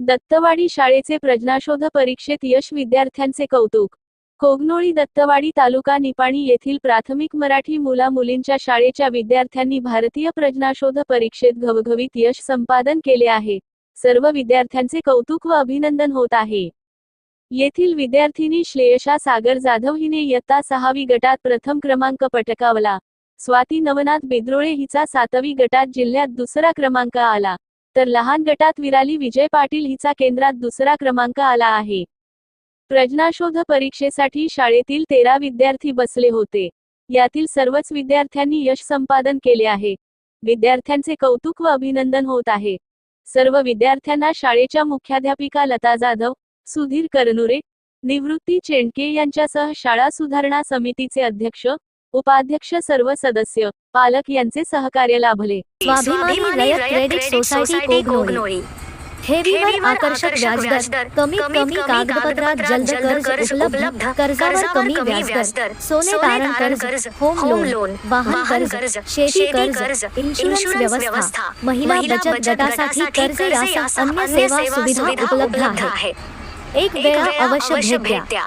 दत्तवाडी शाळेचे प्रज्ञाशोध परीक्षेत यश विद्यार्थ्यांचे कौतुक. कोगनोळी दत्तवाडी तालुका निपाणी येथील प्राथमिक मराठी मुला मुलींच्या शाळेच्या विद्यार्थ्यांनी भारतीय प्रज्ञाशोध परीक्षेत घवघवीत यश संपादन केले आहे. सर्व विद्यार्थ्यांचे कौतुक व अभिनंदन होत आहे. येथील विद्यार्थिनी श्लेयशा सागर जाधव हिने इयत्ता सहावी गटात प्रथम क्रमांक पटकावला. स्वाती नवनाथ बेद्रोळे हिचा सातवी गटात जिल्ह्यात दुसरा क्रमांक आला. तर लहान गटात विराली विजय पाटील हिचा केंद्रात दुसरा क्रमांक आला आहे. प्रज्ञाशोध परीक्षेसाठी शाळेतील तेरा विद्यार्थी बसले होते. यातील सर्वच विद्यार्थ्यांनी यश संपादन केले आहे. विद्यार्थ्यांचे कौतुक व अभिनंदन होत आहे. सर्व विद्यार्थ्यांना शाळेच्या मुख्याध्यापिका लता जाधव सुधीर करनुरे निवृत्ती चेंडके यांच्यासह शाळा सुधारणा समितीचे अध्यक्ष उपाध्यक्ष सर्व सदस्य पालक यांचे सहकार्य लाभले. स्वाभिमानी रयत क्रेडिट सोसायटी कोगनोळी ठेवीवर आकर्षक व्याजदर कमीत कमी कागदपत्रात जलद कर्ज उपलब्ध कर्जावर कमी व्याजदर सोने तारण कर्ज होम लोन वाहन कर्ज शेती कर्ज इन्शुरन्स व्यवस्था महिला बचत गटासाठी कर्ज यासह अन्य सेवा सुविधा उपलब्ध आहे. एक वेळा अवश्य भेट द्या.